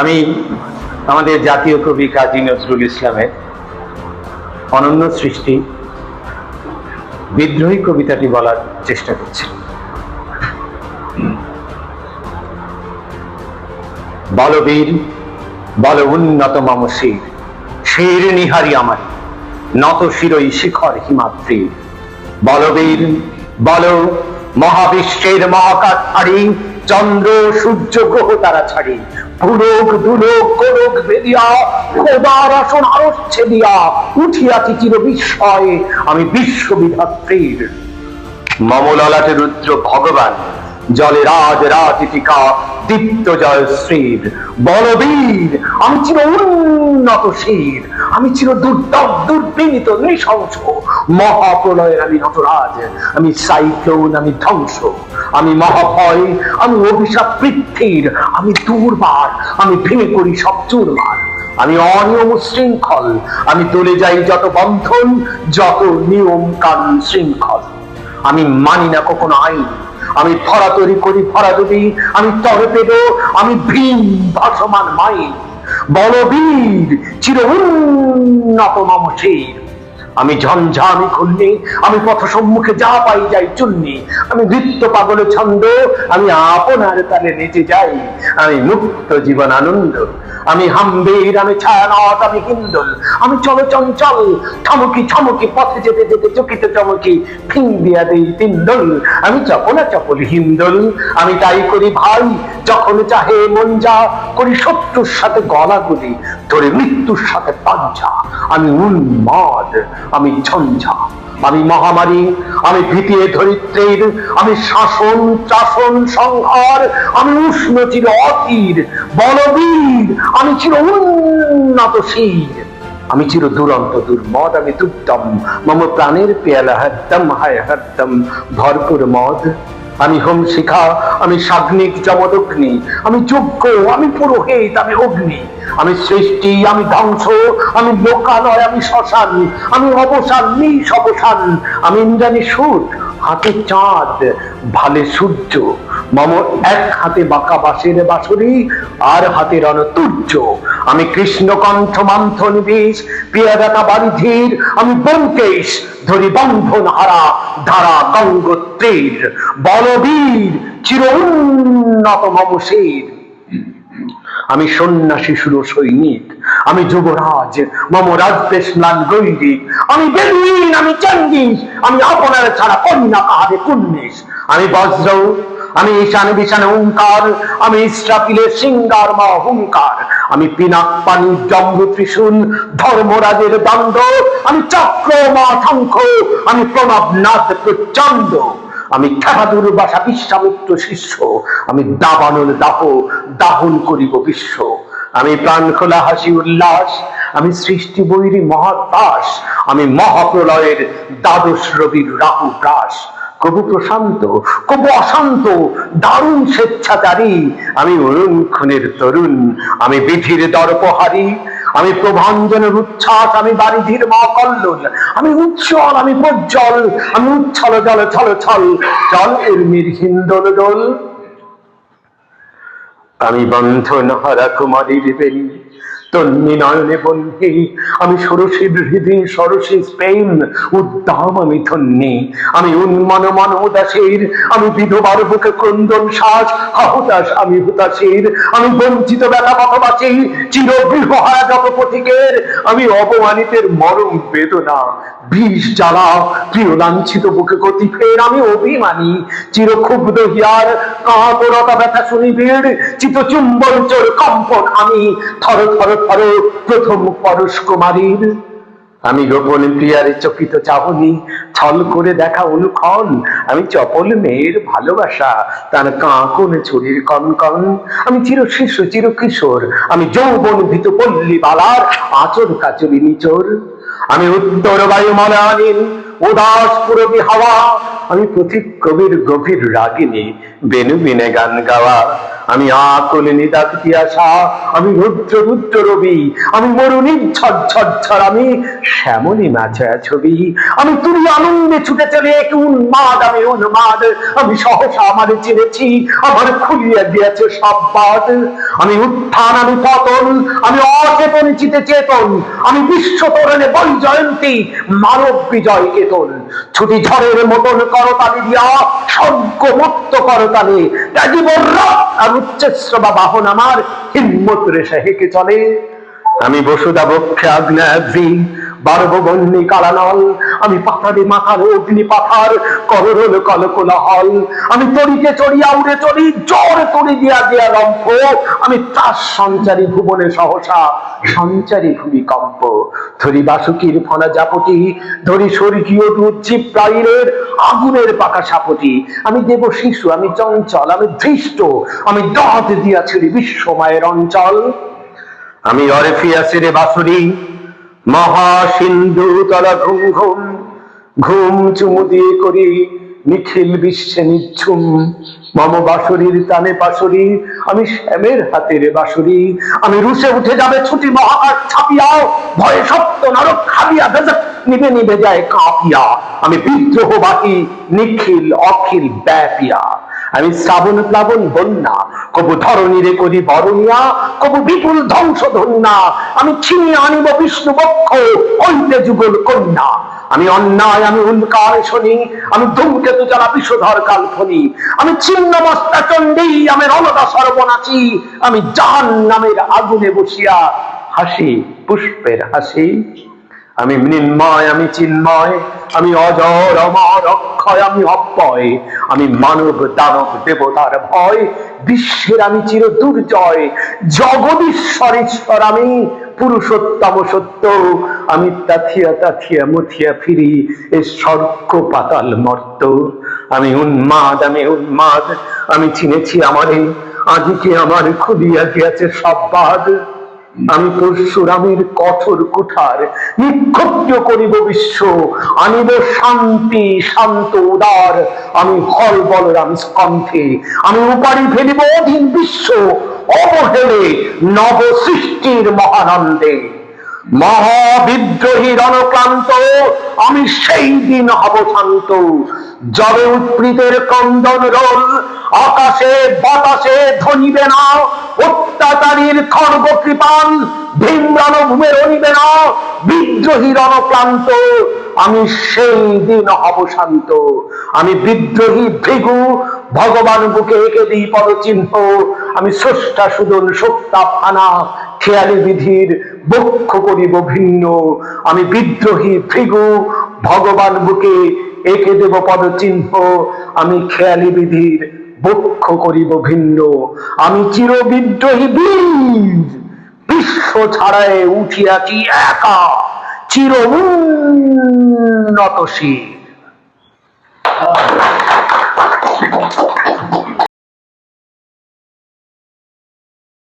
আমি আমাদের জাতীয় কবি কাজী নজরুল ইসলামের অনন্য সৃষ্টি, বিদ্রোহী কবিতাটি বলার চেষ্টা করছি। বলবীর, বল উন্নত মম শির শির নিহারি আমার, নত শিরই শিখর হিমাদ্রি। বলবীর, বল মহাবিশ্বের মহাকাশ ছাড়ি চন্দ্র সূর্য গ্রহ তারা ছাড়ি। পুলক দুলোক বেদিয়া খোদার আসন আরচ্ছে দিয়া চির বিস্ময়ে আমি বিশ্ববিধাত্রীর। মমললাটে রুদ্র ভগবান, জলে রাজ রাজিকা দীপ্ত জয় শ্রীর। বলবীর, আমি চির উন্নত শির, আমি চির দুর্দম দুর্বিনীত, নৃশংস। মহাপ্রলয়ের আমি নটরাজ, আমি সাইক্লোন, আমি ধ্বংস। আমি মহাভয়, আমি অভিশাপ পৃথ্বীর, আমি দুর্বার, আমি ভেঙে করি সব চুরমার আমি অনিয়ম শৃঙ্খল, আমি তুলে যাই যত বন্ধন, যত নিয়ম কানুন শৃঙ্খল। আমি মানি না কখনো আইন, আমি ধরা তৈরি করি ভরা যদি আমি তরপেদ আমি ভীম ভাসমান মাইন বলবীর চির উন্নত মমশীর আমি ঝঞ্ঝা আমি খুলনি আমি পথ সম্মুখে যা পাই যাই চুন্নি আমি নৃত্য পাগল ছন্দ, আমি আপনার তালে নেচে যাই। আমি মুক্ত জীবন আনন্দ, আমি হাম্বির আমি ছায়ানট, আমি হিন্দল, আমি চলো চঞ্চল থমকি ছমকি পথে যেতে যেতে চকিত চমকি ফিং দিয়া দেই তিন্দল। আমি চপনা চপল হিন্দল, আমি তাই করি ভাই, যখন চাহে মন যা, করি শত্রুর সাথে গলাগুলি। ধরে মৃত্যুর সাথে পাঞ্জা। আমি উন্মাদ, আমি ঝঞ্ঝা। আমি মহামারী, আমি ভীতিয়ে ধরিত্রীর, আমি শাসন চাষণ সংহার, আমি উষ্ণ চির অধীর, বলবীর, আমি চির উন্নত শীর। আমি চির দুরন্ত দুর্মদ, আমি দুর্দম। মম প্রাণের পেয়ালা হরদম হায় হরদম ভরপুর মদ আমি হোম শিখা, আমি সাগ্নিক জমদগ্নি আমি যোগ্য, আমি পুরোহিত, আমি অগ্নি। আমি সৃষ্টি, আমি ধ্বংস, আমি লোকালয়, আমি শ্মশান, আমি অবসান, নিঃ অবসান আমি ইন্দ্রানী সুর, হাতে চাঁদ, ভালে সূর্য। মম এক হাতে বাঁকা বাঁশের বাঁশরি, আর হাতে রণতুর্য আমি কৃষ্ণকণ্ঠ মান্থন বিষ পিয়াদাতা বাড়ি ধীর। আমি বঙ্কেশ ধরি বন্ধন হারা ধারা গঙ্গোত্রীর। বলবীর, চির উন্নত মমশীর আমি সন্ন্যাসী সুর সৈনিক, আমি যুবরাজ, মম রাজদেশ ম্লান গৈরিক। আমি বেদুইন, আমি চঙ্গিস আমি আপনার ছাড়া কন্যা কাহারে কুন্নিস আমি বজ্র আমি ঈশানে বিশানে ওঙ্কার আমি ইসরাফিলের সিঙ্গার মা হুঙ্কার আমি পিনাক পানি, জম্বু ত্রিশূল, ধর্মরাজের দণ্ড। আমি চক্র মা শঙ্খ, আমি প্রণব নাথ প্রচণ্ড আমি খেপাদুর বাসা বিশ্বামিত্র শিষ্য, আমি দাবানল দাহ দাহন করিব বিশ্ব। আমি প্রাণ খোলা হাসি উল্লাস, আমি সৃষ্টি বৈরী মহাতাস আমি মহাপ্রলয়ের দ্বাদশ রবির রাহু প্রাস কবু প্রশান্ত, কবু অশান্ত, দারুণ স্বেচ্ছাচারী। আমি অরুণক্ষণের তরুণ, আমি বিধির দর্পহারী, আমি প্রভাঞ্জনের উচ্ছ্বাস, আমি বারিধির মা কল্লোল আমি উজ্জ্বল, আমি প্রজ্জ্বল, আমি উচ্ছল, জল, ছল ছল, জল উর্মির হিন্দোল দোল। আমি বন্ধন হারা কুমারীর বেলি তন্নি নয়নে বন্ধি, আমি সরসীর হৃদি সরসী স্পেন উদ্দাম আমি ধন্যি, আমি উন্মান মান উদাসীর, আমি বিধবার বুকে ক্রন্দন শ্বাস হতাশ আমি আমি বঞ্চিত ব্যথা পথবাসী চির পথিকের আমি অপমানিতের মরম বেদনা, বিষ জ্বালা, প্রিয় লাঞ্ছিত বুকে গতি ফের, আমি অভিমানী চির ক্ষুব্ধ হিয়ার ব্যথা শুনিবির চিত চুম্বন চোর কম্পন আমি, থর থর থর প্রথম পরশ কুমারীর। আমি গোপন প্রিয়ারে চকিত চাহনি, ছল করে দেখা অনুক্ষণ। আমি চপল মেয়ের ভালোবাসা, তার কাঁকন ছুরির কনকন। আমি চির শিশু, চির কিশোর, আমি যৌবন ভীত পল্লী বালার আচর কাচরি নিচোর। আমি উত্তর বায়ু মলানীন উদাস পুরবী হাওয়া। আমি পথিক কবির গভীর রাগিনী বেনু বিনে গান গাওয়া। আমি আকুল নিদাক তিয়াসা আমি রুদ্র রুদ্র রবি, আমি মরুণী ঝরঝর ঝর আমি শ্যামলি মাছা ছবি, আমি তুমি আনন্দে ছুটে চলে এক উন্মাদ, আমি উন্মাদ, আমি সহসা আমার চিনেছি, আমার খুলিয়া দিয়েছে সব বাদ। আমি উত্থান, আমি পতন, আমি অচেতন, চিতে চেতন, আমি বিশ্ব তরণে বল জয়ন্তী, মানব বিজয় কেতন। ছুটি ঝড়ের মতন করতালি দিয়া স্বর্গ মুক্ত করতালে আর উচ্চশ্রবা বাহন আমার হিম্মত রেশা হেঁকে চলে। আমি বসুদা বক্ষে আগ্নেয়াদ্রি বারবন্যী কালানল আমি পাথারে মাথার অগ্নি পাথার করল কলকোলা হল আমি তরিতে চড়িয়া উড়ে চড়ি জ্বর তরি দিয়া দিয়া রম্ভ। আমি ত্রাস সঞ্চারী ভুবনে সহসা, সঞ্চারী ভূমিকম্প। ধরি বাসুকির ফনা জাপটি, ধরি স্বর্গীয় দুচ্ছি প্রাইরের আগুনের পাকা সাপটি। আমি দেব শিশু, আমি চঞ্চল, আমি ধৃষ্ট, আমি দাঁত দিয়াছিলি বিশ্বমায়ের অঞ্চল। আমি অরেফিয়াসের বাসুরি মহা সিন্ধু তলা ঘুম ঘুম ঘুম চুমু দিয়ে করি নিখিল বিশ্বে নিচ্ছুম। মম বাসুরির তানে বাসুরি আমি শ্যামের হাতের বাসুরি আমি রুসে উঠে যাবে ছুটি মহাকাশ ছাপিয়াও, ভয়ে সপ্ত নরক খাবিয়া ভেজা নিবে নিবে যায় কাঁপিয়া। আমি বিদ্রোহ বাকি নিখিল, অখিল ব্যাপিয়া। আমি শ্রাবণ প্লাবন বন্যা, কবু ধরণীরে করি বরণিয়া, কবু বিপুল ধ্বংস ধন্যা আমি ছিনিয়ে আনিব বিষ্ণু বক্ষ ঐতে যুগল কন্যা। আমি অন্যায়, আমি উল্কার শনি, আমি ধূমকেতু যারা বিষধর কাল্পনি, আমি ছিন্ন মস্তা চণ্ডী, আমি রণদা সর্বনাচী আমি জাহান নামের আগুনে বসিয়া হাসি, পুষ্পের হাসি। আমি মৃন্ময়, আমি চিন্ময়, আমি অজর, অমর, অক্ষয়, আমি অব্যয়, আমি মানব, দানব, দেবতার ভয়, বিশ্বের আমি চির দুর্জয় জগদীশ্বর ঈশ্বর আমি, পুরুষোত্তম সত্য, আমি তাথিয়া তাথিয়া, মুথিয়া ফিরি, এ স্বর্গ পাতাল মর্ত, আমি উন্মাদ আমি উন্মাদ, আমি চিনেছি আমারে, আজকে আমার খুলিয়া গিয়াছে সব বাদ। আমি পরশুরামের কঠোর কুঠার নিক্ষত্র করিব বিশ্ব। আনিব শান্তি, শান্ত, উদার। আমি হল বলরাম স্কন্ধে। আমি উপারি ফেলিব অধীন বিশ্ব। অবহেলে নব সৃষ্টির মহানন্দে। মহাবিদ্রোহী রণক্লান্ত, আমি সেই দিন হব শান্ত। জবে উৎপৃতের কন্দন রোল, আকাশে বাতাসে ধনিবে না। অত্যাচারীর খর্গ কৃপাল ভীম রণভূমের অনিবে না, বিদ্রোহী রণক্লান্ত। আমি সেই দিন হব শান্ত। আমি বিদ্রোহী ভৃগু, ভগবান বুকে এঁকে দিই পদচিহ্ন। আমি স্রষ্টা সুদন সত্তা ফানা, খেয়ালি বিধির বক্ষ করিব ভিন্ন। আমি বিদ্রোহী ভৃগু, ভগবান বুকে এঁকে দেব পদচিহ্ন। আমি খেয়ালি বিধির বক্ষ করিব ভিন্ন। আমি চির বিদ্রোহী বীর বিশ্ব ছাড়ায় উঠিয়াছি একা চির উন্নতশীল